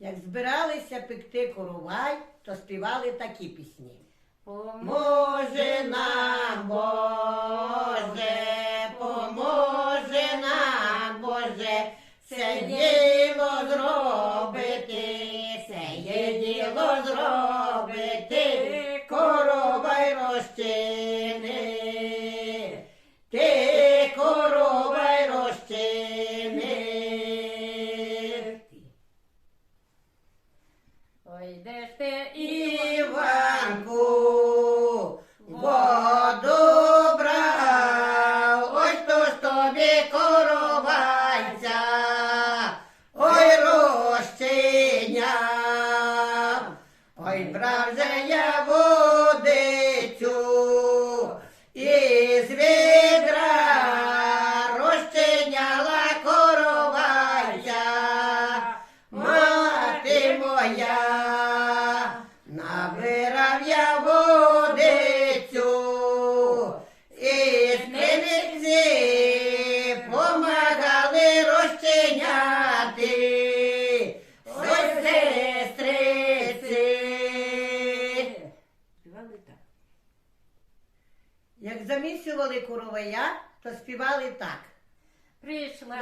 Як збиралися пекти коровай, то співали такі пісні. Поможе нам, Боже, поможе нам, Боже, це діло зробити, це є діло зробити, коровай розчини, ти Ой, де ж ти Іванку, воду брав, ось то ж тобі коровайця, ой розчиняв, ой брав же я водицю, із відра розчиняла коровайця. Мати моя, Як замісювали коровая, то співали так. Прийшла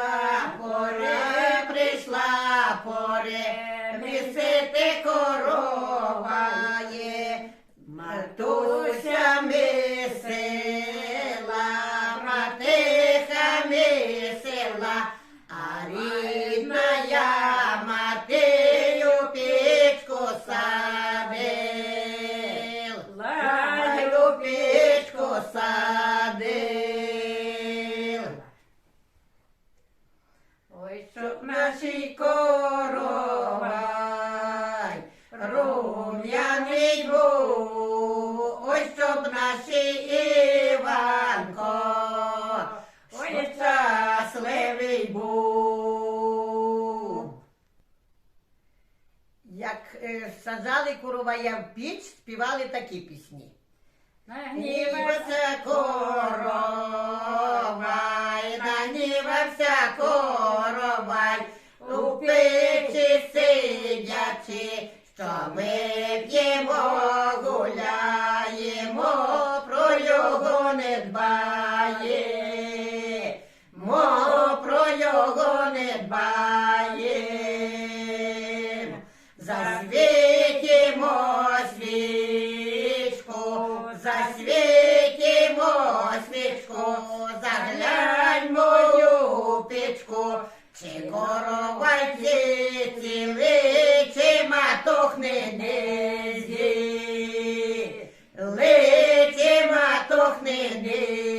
пора, прийшла пора, місити корова є. Матуся мисила, матиха мисила, а рідна був. Як е, саджали коровая в піч, співали такі пісні. Нагнівався коровай, нагнівався коровай, у печі сидячи, що ми п'ємо, гуляємо, про його не дбає, його не. Засвітимо свічку, засвітимо свічку, заглянь мою пічку, чи коровайці ціли, чи матох не низі, личі матох не низі.